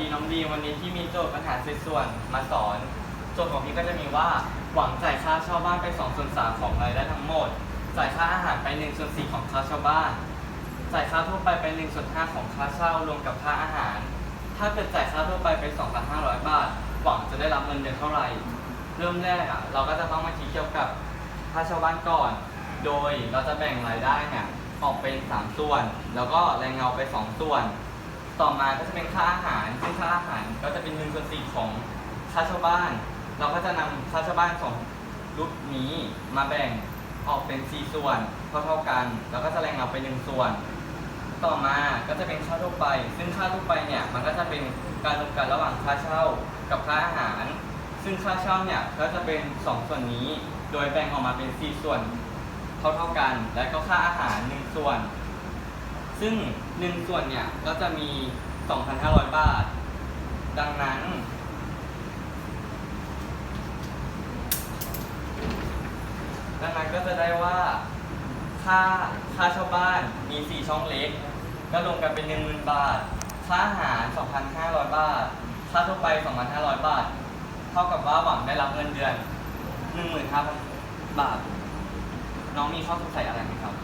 ดีน้องดีวันนี้ที่มีโจทย์ปัญหาสิส่วนมาสอน โจทย์ของพี่ก็จะมีว่าหวังจ่ายค่าเช่าบ้านไป2ส่วน3ของรายได้ทั้งหมด จ่ายค่าอาหารไป1ส่วน4ของค่าเช่าบ้าน จ่ายค่าทั่วไปไป1ส่วน5ของค่าเช่ารวมกับค่าอาหาร ถ้าเกิดจ่ายค่าทั่วไปไป2,500 บาท หวังจะได้รับเงินเดือนเท่าไหร่ เริ่มแรกอะเราก็จะต้องมาคิดเกี่ยวกับค่าเช่าบ้านก่อน โดยเราจะแบ่งรายได้เนี่ยออกเป็น 3 ส่วน แล้วก็แรงเงาไป 2 ส่วน ต่อมาก็จะเป็นค่าอาหาร ซึ่งค่าอาหารก็จะเป็น1ส่วน4ของค่าเช่าบ้าน เราก็จะนำค่าเช่าบ้านสองรูปนี้มาแบ่งออกเป็น4ส่วนเท่าเท่าๆกัน แล้วก็จะแรงเงาไป1ส่วน ต่อมาก็จะเป็นค่าทั่วไป ซึ่งค่าทั่วไปเนี่ยมันก็จะเป็นการรวมกันระหว่างค่าเช่ากับค่าอาหาร ซึ่งค่าเช่าเนี่ยก็จะเป็น 2 ส่วนนี้ โดยแบ่งออกมาเป็น 4 ส่วนเท่าเท่าๆกัน และก็ค่าอาหาร 1 ส่วน ซึ่ง1ส่วนเนี่ยก็จะมี 2,500 บาท ดังนั้น ดังนั้นก็จะได้ว่า ค่าค่าเช่าบ้านมี 4 ช่องเล็ก ก็รวมกันเป็น 10,000 บาท ค่าอาหาร 2,500 บาท ค่าทั่วไป 2,500 บาท เท่ากับว่าหวังได้รับเงินเดือน 15,000 บาท น้องมีข้อสงสัยอะไรไหมครับ